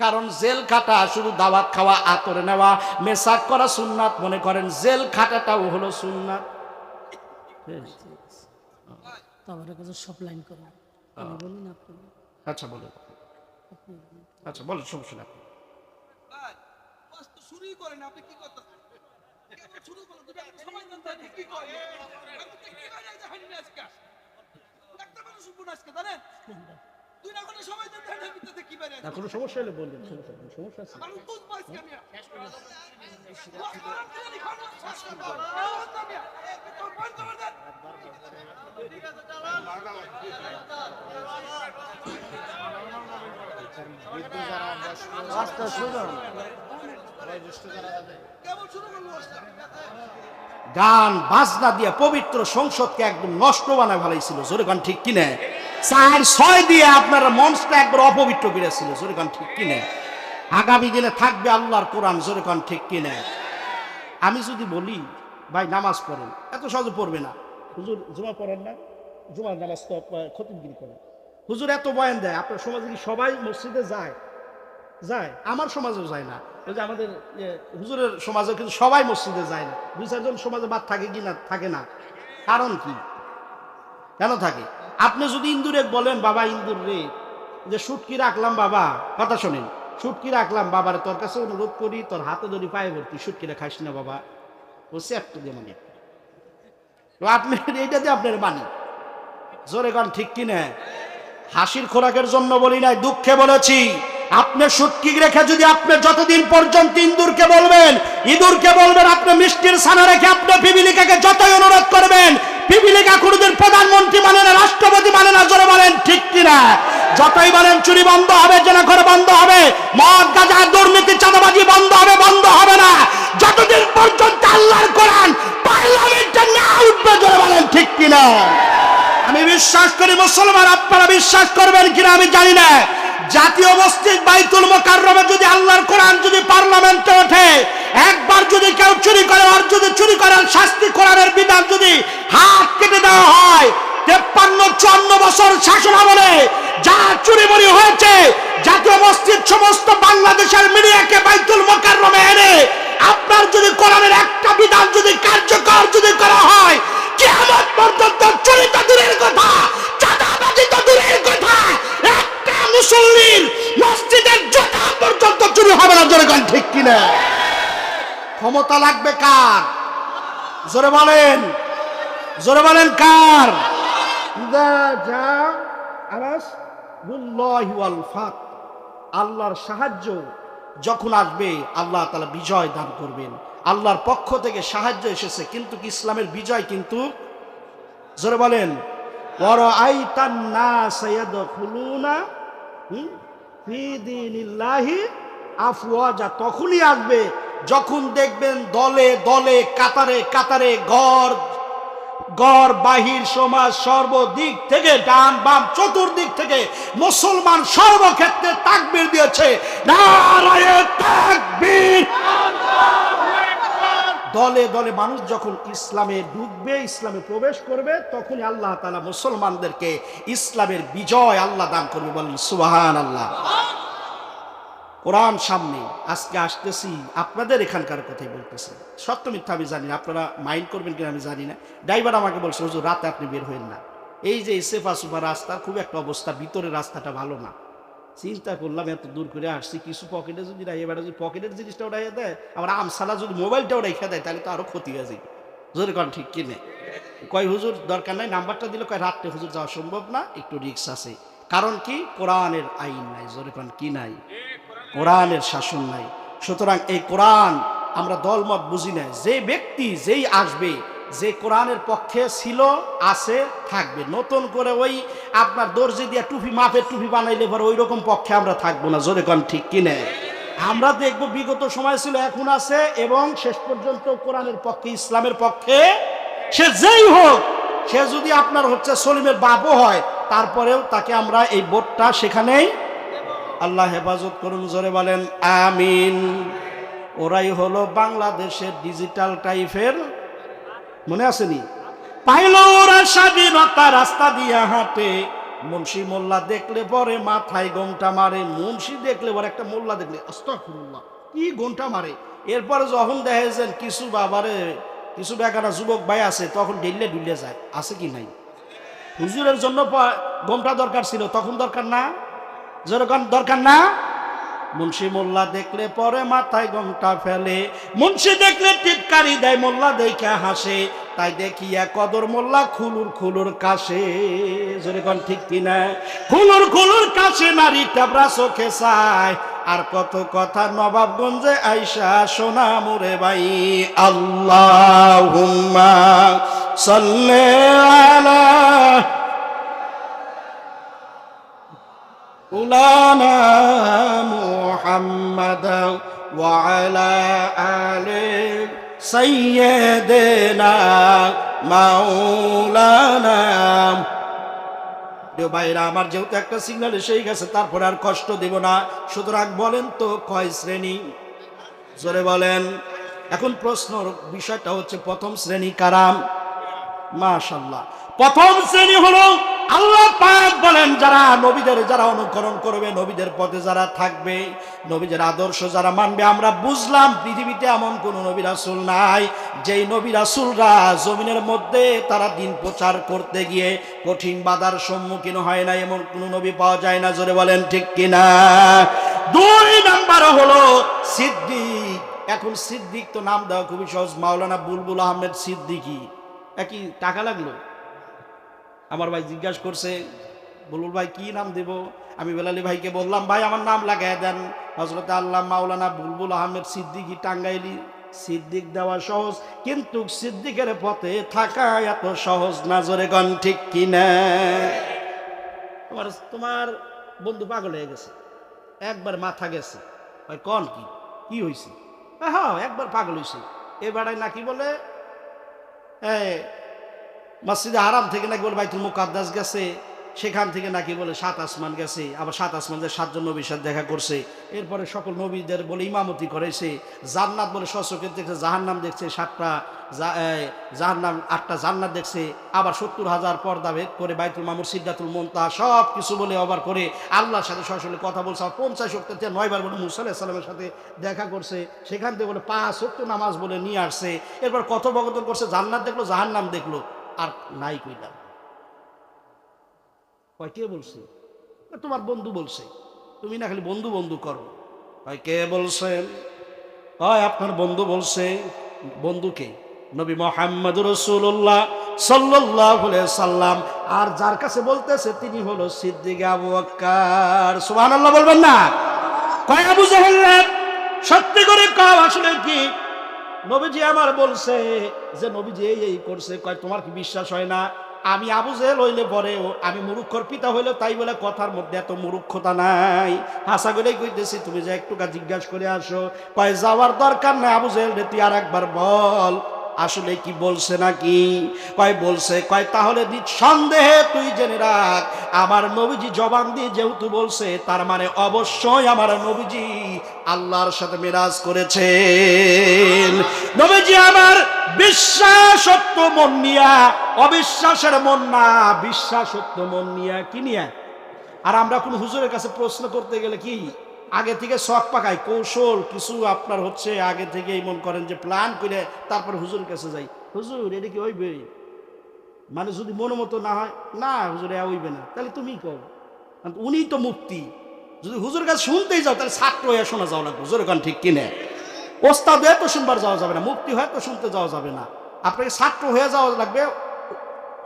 কারণ জেল খাটা শুধু দাওয়াত খাওয়া আতরে নেওয়া মেসাক করা সুন্নাত মনে করেন জেল খাটাটাও হলো সুন্নাত। সব লাইন করেন। বলুন আপনি আচ্ছা বলুন। আচ্ছা বলুন। নেই ভাই, শুরুই করেন আপনি কি কেবল শুরু সময় কি একটা কথা শুনব আজকে জানেন? না কোনো সমস্যা হলে বলবেন সমস্যা নেই, সমস্যা আছে। গান বাজনা দিয়ে পবিত্র সংসদকে একদম নষ্ট বানায় ফেলাইছিল। জোরে গান ঠিক কিনে? চার ছয় দিয়ে আপনার মঞ্চটা একবার অপবিত্র করেছিল জোরে গান ঠিক কিনে আগামী দিনে থাকবে আল্লাহর কোরআন, জোরে গান ঠিক কিনে আমি যদি বলি, ভাই নামাজ পড়েন, এত সহজে পড়বে না। হুজুর, জুমা পড়েন না, জুমার নামাজ তো খতিমগিরি করেন হুজুর এত বয়ান দেয়, আপনার সমাজে কি সবাই মসজিদে যায়? যায়, আমার সমাজেও যায় না। ওই যে আমাদের হুজুরের সমাজেও কিন্তু সবাই মসজিদে যায় না। দুই চারজন সমাজে বাদ থাকে কি না, থাকে না। কারণ কি? কেন থাকে? আপনি যদি ইন্দুরে বলেন, বাবা, ইন্দুর রে। যে, সুটকি রাখলাম, বাবা। কথা শোনেন, সুটকি রাখলাম, বাবার, তোর কাছে অনুরোধ করি, তোর হাতে ধরি পায়ে ভর্তি সুটকিরা খাইস না, বাবা। ও একটু দিয়ে মানে আপনি এইটা দিয়ে আপনার মানি জোরে গান ঠিক কিনা হাসির খোরাকের জন্য বলি নাই, দুঃখে বলেছি। আপনি সুটকি রেখে যদি আপনি যতদিন পর্যন্ত ইন্দুরকে বলবেন, ইঁদুরকে বলবেন, আপনি মিষ্টির সানা রেখে আপনি পিপিলিকাকে যতই অনুরোধ করবেন প্রধানমন্ত্রী মানে না রাষ্ট্রপতি মানে না জোরে বলেন ঠিক কিনা? যতই বলেন চুরি বন্ধ হবে জেনাঘর বন্ধ হবে, মদ, গাঁজা, দুর্নীতি, চাঁদাবাজি বন্ধ হবে বন্ধ হবে না। যতদিন পর্যন্ত আল্লাহর কোরআন পার্লামেন্টে না উঠবে, জোরে বলেন, ঠিক কিনা? আমি বিশ্বাস করি মুসলমান, আপনারা বিশ্বাস করবেন কিনা আমি জানি না। জাতীয় মসজিদ বাইতুল মোকাররমে যদি আল্লাহর কোরআন যদি পার্লামেন্টে ওঠে একবার যদি কেউ চুরি করে আর যদি চুরি করার শাস্তি কোরআনের বিধান যদি হাত কেটে দেওয়া হয়, তেপ্পান্ন, চুয়ান্ন বছর শাসন আমলে যা চুরি মরি হয়েছে, জাতীয় মসজিদ সমস্ত বাংলাদেশের মিডিয়াকে বাইতুল মোকাররমে এনে আপনার যদি কোরআনের একটা বিধান যদি কার্যকর যদি করা হয়, কিয়ামত পর্যন্ত চুরি তো দূরের কথা, চাঁদাবাজি তো দূরের কথা, একটা মুসল্লির মসজিদের জোতা পর্যন্ত চুরি হবে না জোরে গান ঠিক কিনা? ক্ষমতা লাগবে কার? জোরে বলেন। জোরে বলেন কার? আল্লাহর সাহায্য যখন আসবে, আল্লাহ তাআলা বিজয় দান করবেন। আল্লাহর পক্ষ থেকে সাহায্য এসেছে, কিন্তু ইসলামের বিজয় কিন্তু? জোরে বলেন। তখনই আসবে যখন দেখবেন দলে দলে, কাতারে কাতারে ঘর গড় বাহির সমাজ সর্বদিক থেকে, ডান বাম চতুর্দিক থেকে মুসলমান সর্বক্ষেত্রে তাকবীর দিয়েছে। দলে দলে মানুষ যখন ইসলামে ঢুকবে ইসলামে প্রবেশ করবে, তখনই আল্লাহ তালা মুসলমানদেরকে ইসলামের বিজয় আল্লাহ দান করবে বলেন সুবাহান আল্লাহ কোরআন সামনে, আজকে আসতেছি, আপনাদের এখানকার কথাই বলতেছি। সত্য মিথ্যা আমি জানি না, আপনারা মাইন্ড করবেন কিনা আমি জানি না। ড্রাইভার আমাকে বলছে, হুজুর, রাতে আপনি বের হইন না। এই যে সেফা সুফা রাস্তা, খুব একটা অবস্থা ভিতরে রাস্তাটা ভালো না। চিন্তা করলাম, এত দূর করে আসছি, কিছু পকেটে যদি এবারে যদি পকেটের জিনিসটা ওটাই দেয় আমার আমসালা যদি মোবাইলটা রেখে দেয়, তাহলে তো আরও ক্ষতি হয়ে যাবে। জোরে কন, ঠিক কিনে কয়, হুজুর, দরকার নাই, নাম্বারটা দিলে কয়, রাত্রে হুজুর যাওয়া সম্ভব না? একটু রিক্স আছে। কারণ কি? কোরআনের আইন নাই, জোরে কন, কি নাই? কোরআনের শাসন নাই। সুতরাং এই কোরআন আমরা দলমত বুঝি না যে ব্যক্তি যেই আসবে, যে কোরআনের পক্ষে ছিল, আছে, থাকবে। নতুন করে ওই আপনার দর্জি দিয়ে টুপি, মাপের টুপি বানাইলে পরে ওই রকম পক্ষে আমরা থাকব না। জোরে কন ঠিক কিনে? আমরা দেখব বিগত সময় ছিল, এখন আছে এবং শেষ পর্যন্ত কোরআনের পক্ষে, ইসলামের পক্ষে সে যেই হোক, সে যদি আপনার হচ্ছে সলিমের বাপও হয়, তারপরেও তাকে আমরা এই ভোটটা সেখানেই আল্লাহ হেফাজত করুন, জোরে বলেন, আমিন। ওরাই হলো বাংলাদেশের ডিজিটাল টাইপের মনে আসেনি? পাইল ওরা স্বাধীনতা রাস্তা দিয়ে হাঁটে, মুন্সি মোল্লা দেখলে পরে মাথায় গোমটা মারে, মুন্সি দেখলে পরে একটা মোল্লা দেখলে কি গোমটা মারে। এরপর যখন দেখেছেন কিছু বাবারে, কিছু বেকারা যুবক ভাই আছে, তখন ডেললে ডুলে যায়, আছে কি নাই? হুজুরের জন্য গোমটা দরকার ছিল, তখন দরকার না? যেরকম দরকার না? মুন্সি মোল্লা দেখলে পরে মাথায় গমটা ফেলে। মুন্সি দেখলে টিটকারি দেয়, মোল্লা দেখে হাসে। তাই দেখিয়া কদর মোল্লা খুলুর খুলুর কাশে। যেরকম ঠিক কিনা? খুলুর খুলুর কাশে, নারী টাবরা চোখে চায়। আর কত কথা নবাবগঞ্জে আইসা সোনা মুরে ভাই। আল্লাহ সাল্লে আলা مولانا محمد وعلى آل سيدنا مولانا প্রিয় ভাইরা আমার যেহেতু একটা সিগন্যাল এসেই গেছে তারপরে আর কষ্ট দেব না সুতরাং বলেন তো কয় শ্রেণী জোরে বলেন এখন প্রশ্ন বিষয়টা হচ্ছে প্রথম শ্রেণী কারাম মাশাল্লাহ প্রথম শ্রেণী হলো আল্লাহ বলেন যারা, নবীদের যারা অনুকরণ করবে, নবীদের পথে যারা থাকবে, নবীদের আদর্শ যারা মানবে, আমরা বুঝলাম পৃথিবীতে এমন কোন নবী রাসূল নাই, যেই নবী রাসূলরা জমিনের মধ্যে তারা দিন প্রচার করতে গিয়ে কঠিন বাধার সম্মুখীন হয় না, এমন কোন নবী পাওয়া যায় না, জোরে বলেন ঠিক কিনা? দুই নাম্বার হলো সিদ্দিক। এখন সিদ্দিক তো নাম দেওয়া খুবই সহজ, মাওলানা বুলবুল আহমেদ সিদ্দিকি। একই টাকা লাগল? আমার ভাই জিজ্ঞাসা করছে বলুল, ভাই, কি নাম দেব? আমি বেলালি ভাইকে বললাম, ভাই, আমার নাম লাগাই দেন। হজরত আল্লাহ মাওলানা বুলবুল আহমেদ সিদ্দিকি টাঙ্গাইলি সিদ্দিক দেওয়া সহজ, কিন্তু সিদ্দিকের পথে থাকা এত সহজ না, জোরে গন ঠিক কিনা? তোমার তোমার বন্ধু পাগল হয়ে গেছে, একবার মাথা গেছে। ভাই, কন কি? কি হয়েছে হ্যাঁ একবার পাগল হয়েছে এ বেড়ায় নাকি বলে মসজিদে হারাম থেকে নাকি বলে বাইতুল মুকাদ্দাস গেছে। সেখান থেকে নাকি বলে সাত আসমান গেছে, আবার সাত আসমান যে সাতজন নবীর সাথে দেখা করছে। এরপরে সকল নবীদের বলে ইমামতি করেছে। জান্নাত বলে সচকের দেখছে, জাহান্নাম দেখছে সাতটা জাহান্নাম আটটা জান্নাত দেখছে, আবার সত্তর হাজার পর্দা ভেদ করে বাইতুল মামুর, সিদ্ধাতুল মন্তা সব কিছু বলে অবার করে আল্লাহর সাথে সরাসরি কথা বলছে। আর পঞ্চাশ শক্তিতে নয়বার বলে মুসা সাল্লামের সাথে দেখা করছে। সেখান থেকে বলে পাঁচ সত্য নামাজ বলে নিয়ে আসছে। এরপর কথোপকথন করছে, জান্নাত দেখল, জাহান্নাম দেখল। আর নাই কইলাম কয়, কে বলছে? তোমার বন্ধু বলছে। তুমি না খালি বন্ধু বন্ধু করো। হয় কে বলছেন কয়, আপনার বন্ধু বলছে। বন্ধুকে নবী মোহাম্মদ রসুল্লাহ সাল্লাহ সাল্লাম। আর যার কাছে বলতেছে, তিনি হলো সিদ্দিক আবু আক্কার সুবহান আল্লাহ বলবেন না? কয়, আবু জাহেল সত্যি করে কাও, আসলে কি? নবীজি আমার বলছে যে, নবীজি এই এই করছে। কয়, তোমার কি বিশ্বাস হয় না? আমি আবু জেল হইলে পরেও আমি মুরুক্ষর পিতা হইলে তাই বলে কথার মধ্যে এত মুরুক্ষতা নাই। আশা করেই কইতেছি, তুমি যে একটু জিজ্ঞাসা করে আসো। কয়, যাওয়ার দরকার নাই আবু জেল রে, তুই আর একবার বল। আসলে কি বলছে নাকি? কয় বলছে, কয়, তাহলে সন্দেহে তুই জেনে রাখ, আমার নবীজি জবান দিয়ে যেহেতু বলছে, তার মানে অবশ্যই আমার নবীজি আল্লাহর সাথে মেরাজ করেছেন। নবীজি আমার বিশ্বাসত্ব মন নিয়া, অবিশ্বাসের মন না, বিশ্বাসত্ব মন নিয়া কি নিয়া? আর আমরা কোন হুজুরের কাছে প্রশ্ন করতে গেলে কি? আগে থেকে শখ পাকায়, কৌশল কিছু আপনার হচ্ছে আগে থেকে মন করেন যে প্ল্যান করে তারপর হুজুর কাছে যাই। হুজুর এটা কি হইবে? মানে যদি মন মতো না হয়, না হুজুর, এ হইবে না। তাহলে তুমি কও। উনি তো মুক্তি যদি হুজুর কাছে শুনতেই যাও, তাহলে ছাত্র হয়ে শোনা যাও না হুজুর কান ঠিক কিনে? ওস্তাদ হয়ে তো শুনবার যাওয়া যাবে না মুক্তি হয়ে তো শুনতে যাওয়া যাবে না। আপনাকে ছাত্র হয়ে যাওয়া লাগবে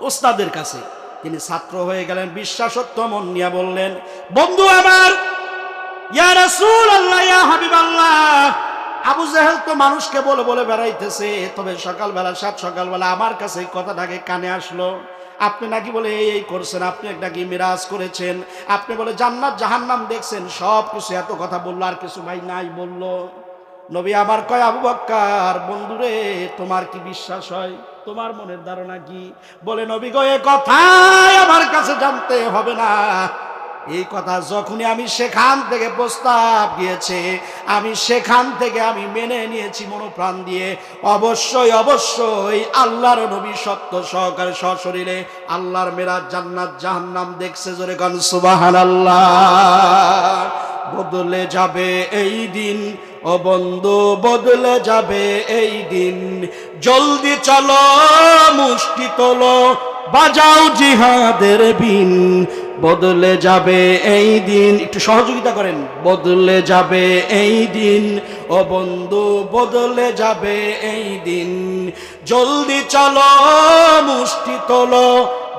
ওস্তাদের কাছে। তিনি ছাত্র হয়ে গেলেন বিশ্বাসত্ব মন নিয়ে বললেন, বন্ধু আমার আবু জাহেল তো মানুষকে বলে বলে বেড়াইতেছে, তবে সকালবেলা, সাত সকালবেলা আমার কাছে এই কথাটাকে কানে আসলো। আপনি নাকি বলে, এই এই করছেন, আপনি নাকি মিরাজ করেছেন। আপনি বলে, জান্নাত, জাহান্নাম দেখছেন, সব কিছু এত কথা বলল, আর কিছু ভাই নাই বলল। নবী আমার কয়, আবু বক্কার বন্ধুরে তোমার কি বিশ্বাস হয়? তোমার মনের ধারণা কি? বলে, নবী গো, এ কথাই আমার কাছে জানতে হবে না। এই কথা যখনই আমি সেখান থেকে প্রস্তাব গিয়েছে আমি সেখান থেকে আমি মেনে নিয়েছি মনোপ্রাণ দিয়ে। অবশ্যই অবশ্যই আল্লাহর নবী সত্য সহকারে সশরীরে আল্লাহর মেরাজ জান্নাত জাহান্নাম দেখছে জোরে গান সুবাহান আল্লাহ বদলে যাবে এই দিন, ও বন্ধু, বদলে যাবে এই দিন। জলদি চলো, মুষ্টি তোলো বাজাও জিহাদের বিন, বদলে যাবে এই দিন। একটু সহযোগিতা করেন। বদলে যাবে এই দিন, ও বন্ধু, বদলে যাবে এই দিন। জলদি চলো, মুষ্টি তোলো,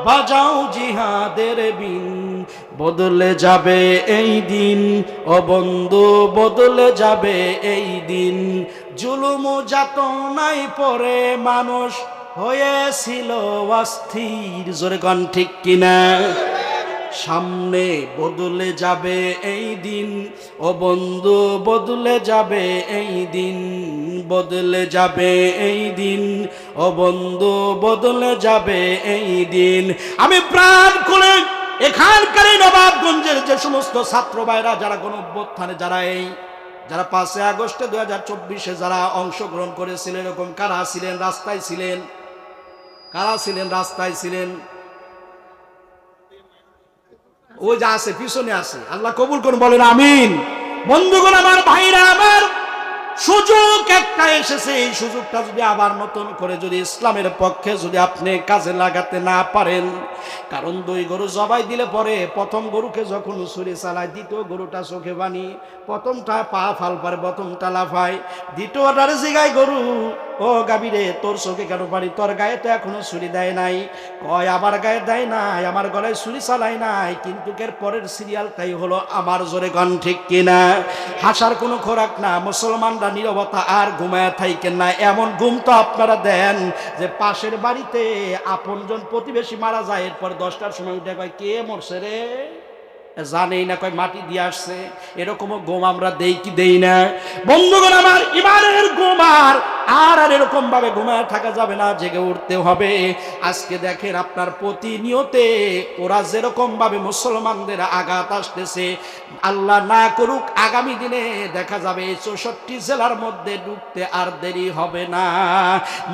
বাজাও জিহাদের বিন, বদলে যাবে এই দিন। ও বন্ধু, বদলে যাবে এই দিন। জুলুম যাত নাই পরে মানুষ হয়েছিল অস্থির, জোরে গণ ঠিক কিনা? সামনে বদলে যাবে এই দিন, ও বন্ধু, বদলে যাবে এই দিন, বদলে যাবে এই দিন, ও বন্ধু, বদলে যাবে এই দিন। আমি প্রাণ খুলে এখানকার নবাবগঞ্জের যে সমস্ত ছাত্র ভাইরা, যারা কোন অভ্যুত্থানে, যারা এই, যারা পাঁচই আগস্টে দুই হাজার চব্বিশে যারা অংশগ্রহণ করেছিলেন, এরকম কারা ছিলেন, রাস্তায় ছিলেন? কারা ছিলেন, রাস্তায় ছিলেন? ওই যে আছে, পিছনে আছে। আল্লাহ কবুল করুন, বলেন আমিন। বন্ধুগণ আমার, ভাইরা আমার, সুযোগ একটা এসেছে। এই সুযোগটা যদি আবার নতুন করে যদি ইসলামের পক্ষে যদি আপনি কাজে লাগাতে না পারেন, কারণ দুই গরু জবাই দিলে পরে প্রথম গরুকে যখন ছুরি চালায়, দ্বিতীয় গরুটা চোখে বানি প্রথমটা পা ফাল পারে প্রথমটা লাফায় দ্বিতীয়টার জিগায় গরু। ও গাবিরে তোর চোখে কেন পারি তোর গায়ে তো এখনও ছুরি দেয় নাই। কয়, আমার গায়ে দেয় নাই, আমার গলায় ছুরি চালাই নাই, কিন্তু এর পরের সিরিয়ালটাই হলো আমার জোরে গন, ঠিক কিনা? হাসার কোনো খোরাক না, মুসলমানরা নিরবতা আর ঘুমায় থাইকেন না। এমন ঘুম তো আপনারা দেন যে পাশের বাড়িতে আপনজন প্রতিবেশী মারা যায়, এরপর দশটার সময় উঠে কয়, কে মরছে রে? জানেই না কয় মাটি দিয়ে আসছে। এরকমও গোম আমরা দেই কি দেই না? বন্ধুগণ, আমার ইমানের গোমার আর আর এরকম ভাবে ঘুমায় থাকা যাবে না, জেগে উঠতে হবে। আজকে দেখেন আপনার প্রতিনিয়তে ওরা যেরকম ভাবে মুসলমানদের আঘাত আসতেছে, আল্লাহ না করুক, আগামী দিনে দেখা যাবে চৌষট্টি জেলার মধ্যে ঢুকতে আর দেরি হবে না।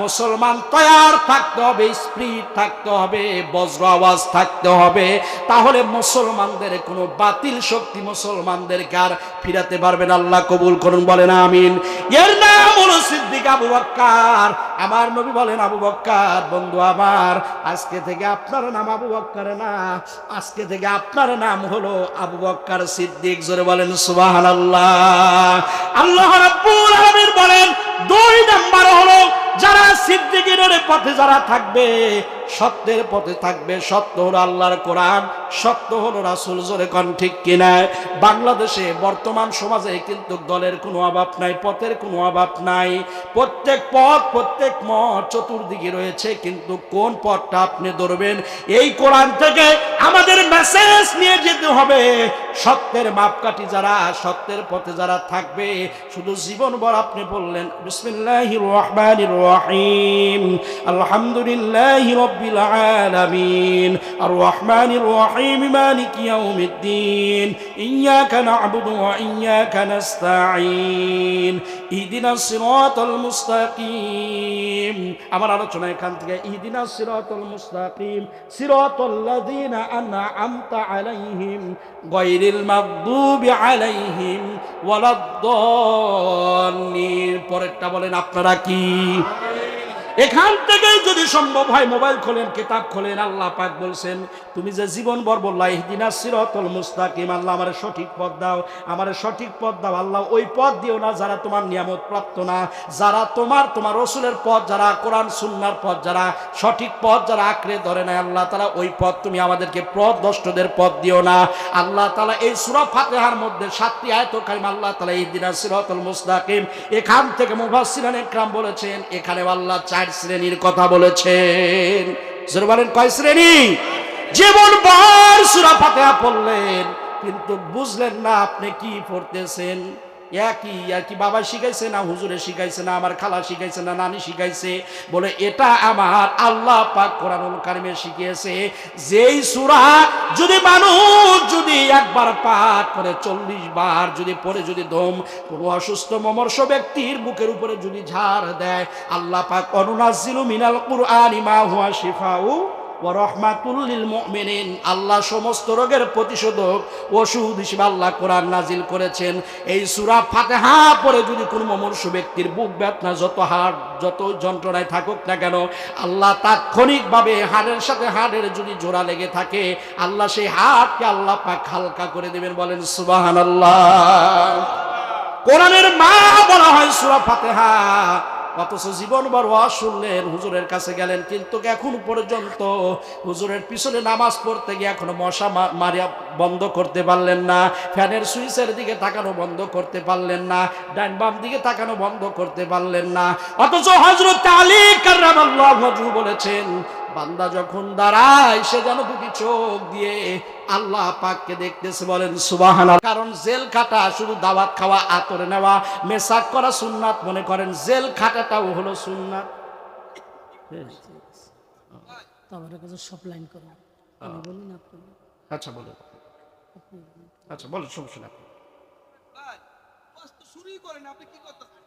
মুসলমান তৈয়ার থাকতে হবে স্প্রিট থাকতে হবে, বজ্র আওয়াজ থাকতে হবে। তাহলে মুসলমানদের কোনো বাতিল শক্তি মুসলমানদেরকে আর ফিরাতে পারবেন আল্লাহ কবুল করুন, বলেন আমিন। এর নাম হলো সিদ্দিক আবু বক্কার। আমার নবী বলেন, আবু বক্কার, বন্ধু আমার, আজকে থেকে আপনার নাম আবু বক্কার না। আজকে থেকে আপনার নাম হলো আবু বক্কার সিদ্দিক। জোরে বলেন, সুবহানাল্লাহ। আল্লাহ রাব্বুল আলামিন বলেন, দুই নাম্বার হলো যারা সিদ্দিকের পথে যারা থাকবে, সত্যের পথে থাকবে, সত্য হলো আল্লাহর কোরআন, সত্য হলো রাসুল জোরে কন ঠিক কিনা? বাংলাদেশে, বর্তমান সমাজে কিন্তু দলের কোনো অভাব নাই, পথের কোনো অভাব নাই। প্রত্যেক পথ, প্রত্যেক মত চতুর্দিকে রয়েছে, কিন্তু কোন পথটা আপনি ধরবেন? এই কোরআন থেকে আমাদের মেসেজ নিয়ে যেতে হবে। সত্যের মাপকাঠি যারা, সত্যের পথে যারা থাকবে, শুধু জীবনভর আপনি বললেন, বিসমিল্লাহির রহমানির রহিম। আলহামদুলিল্লাহি রাব্বিল আলামিন। আর রহমানির রহিম, মালিক ইয়াউমিদ্দিন। ইয়াকা না'বুদু ওয়া ইয়াকা নাস্তাঈন। ইহদিনাস সিরাতাল মুস্তাকিম। আমার আলোচনা এখান থেকে, ইহদিনাস সিরাতাল মুস্তাকিম। সিরাতাল লাযিনা আন'আমতা আলাইহিম গায়রিল মাগদুবি আলাইহিম ওয়ালাদ-দাল্লিন। পরেরটা বলেন, আপনারা কি? এখান থেকেই যদি সম্ভব হয় মোবাইল খোলেন, কিতাব খোলেন, আল্লাহ পাক বলছেন, তুমি যে জীবন বর বললা, ইহদিনা সিরাতুল মুস্তাকিম, আল্লাহ আমার সঠিক পথ দাও, আমার সঠিক পথ দাও, আল্লাহ ওই পথ দিও না যারা তোমার নিয়ামত প্রাপ্ত না, যারা তোমার তোমার রসুলের পথ, যারা কোরআন, সুন্নার পথ, যারা সঠিক পথ, যারা আঁকড়ে ধরে না আল্লাহ তালা ওই পথ তুমি আমাদেরকে পথ দষ্টদের পথ দিও না। আল্লাহ তালা এই সুরা ফাতেহার মধ্যে সাতটি আয়ত কারিম আল্লাহ তালা ইহদিনা সিরাতুল মুস্তাকিম, এখান থেকে মুফাসসিরান একরাম বলেছেন এখানে আল্লাহ চার শ্রেণির কথা বলেছেন? বলেন, কয় শ্রেণি? জীবন বার সুরা ফাতেহা পড়লেন, কিন্তু বুঝলেন না আপনি কি পড়তেছেন। একই আর কি বাবা শিখাইছে না, হুজুরে শিখাইছে না, আমার খালা শিখাইছে না, নানি শিখাইছে। বলে, এটা আমার আল্লাহ পাক কোরআনুল কারিমে শিখিয়েছে, যেই সূরা যদি মানুষ যদি একবার পাঠ করে চল্লিশ বার যদি পরে যদি দম, কোনো অসুস্থ মমর্ষ ব্যক্তির বুকের উপরে যদি ঝাড় দেয়, আল্লাহ পাক অনুনাজিলু মিনাল কুরআনি মা হুয়া শিফাউ ওয়া রাহমাতুল মুমিনিন। আল্লাহ সমস্ত রোগের প্রতিষেধক ওষুধ হিসেবে আল্লাহ কোরআন নাজিল করেছেন। এই সূরা ফাতিহা পরে যদি কোনো মমর্ষ ব্যক্তির বুক ব্যথা যত হাড়, যত যন্ত্রণায় থাকুক না কেন, আল্লাহ তাৎক্ষণিকভাবে হাড়ের সাথে হাড়ের যদি জোড়া লেগে থাকে, আল্লাহ সেই হাড়কে আল্লাহ পাক হালকা করে দেবেন, বলেন সুবহানাল্লাহ। কোরআনের মা বলা হয় সূরা ফাতিহা। অথচ জীবন বড় শুনলেন, হুজুরের কাছে গেলেন, কিন্তু এখন পর্যন্ত হুজুরের পিছনে নামাজ পড়তে গিয়ে এখনও মশা মারিয়া বন্ধ করতে পারলেন না, ফ্যানের সুইচের দিকে তাকানো বন্ধ করতে পারলেন না, ডান বাম দিকে তাকানো বন্ধ করতে পারলেন না, অথচ হজরত আলী কার্রামাল্লাহু বলেছেন বান্দা যখন দাঁড়ায় সে যেন দুটি চোখ দিয়ে আল্লাহ পাককে দেখতেছে বলেন সুবাহান কারণ জেল খাটা শুধু দাওয়াত খাওয়া আতরে নেওয়া মেসাক করা সুন্নাত মনে করেন জেল খাটাটাও হলো সুন্নাত। তো আমার কাছে সব লাইন করুন। আমি বলি না আপনি? বলুন। আচ্ছা বলো আচ্ছা বলো সমস্যা না ভাই শুরুই করেন আপনি কি করতেছেন কেবল